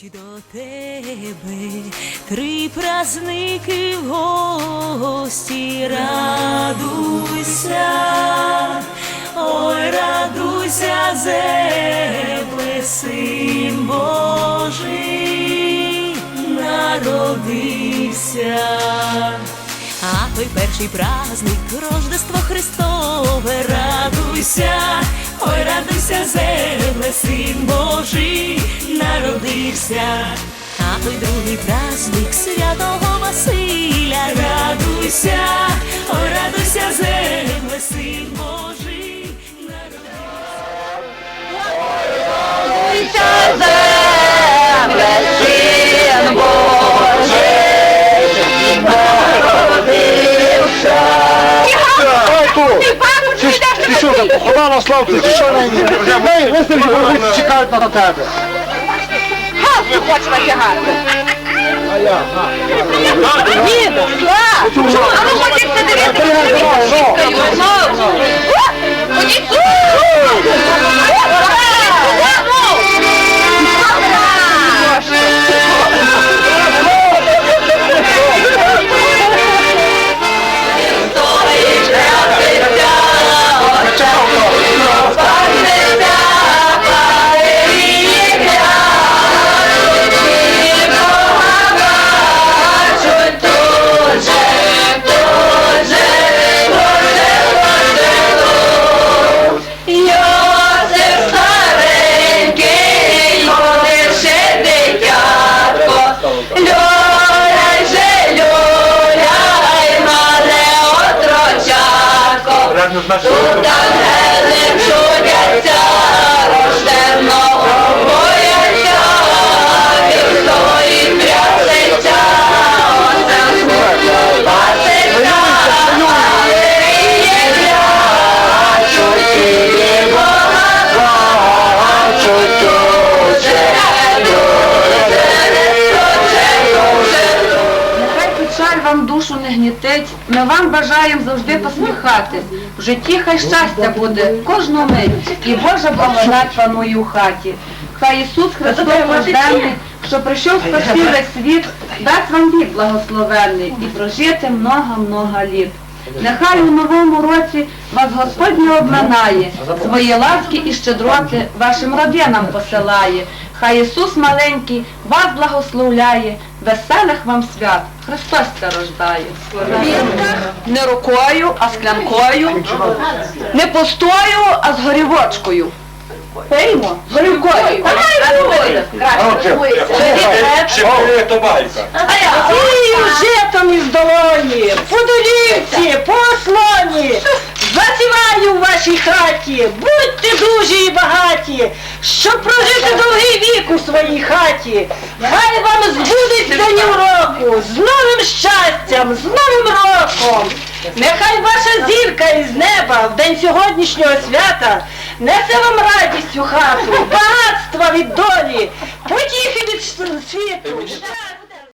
Йдуть до тебе три праздники в гості, радуйся, ой, радуйся, земле, син Божий народився. А той перший праздник Рождество Христове, радуйся, ой, радуйся, земле, син Божий народився. А той другий праздник святого Василя, радуйся, ой, радуйся, земле, син Божий народився. Ту! Ти, ж- ти що там, поховала Славку, ти що на ній? Ей, ви Сергій, вони чекають на тебе. Галстук хоче натягати. А я, на. Ніда, Слав! Оцю вже. А ну ходіть тут ангели чудяться, рожденого вам душу не гнітить, ми вам бажаємо завжди посміхати. В житті хай щастя буде кожну мить, і Божа благодать панує у хаті. Хай Ісус Христос рожденний, що прийшов спасти весь світ, дасть вам вік благословенний і прожити много-много літ. Нехай у новому році вас Господь не обминає, свої ласки і щедроти вашим родинам посилає. Хай Ісус маленький вас благословляє, веселих вам свят, Христос це рождає. Не рукою, а склянкою, не пустою, а з горівочкою. Пиймо з горівкою. Сію житом із долоні, по долівці, по ослоні, засіваю в вашій хаті, будьте дужі і багаті, щоб прожити довгий вік у своїй хаті. Хай вам збудеться день року, з новим щастям, з новим роком. Нехай ваша зірка із неба в день сьогоднішнього свята несе вам радість у хату, багатства від долі, потіхи від світу.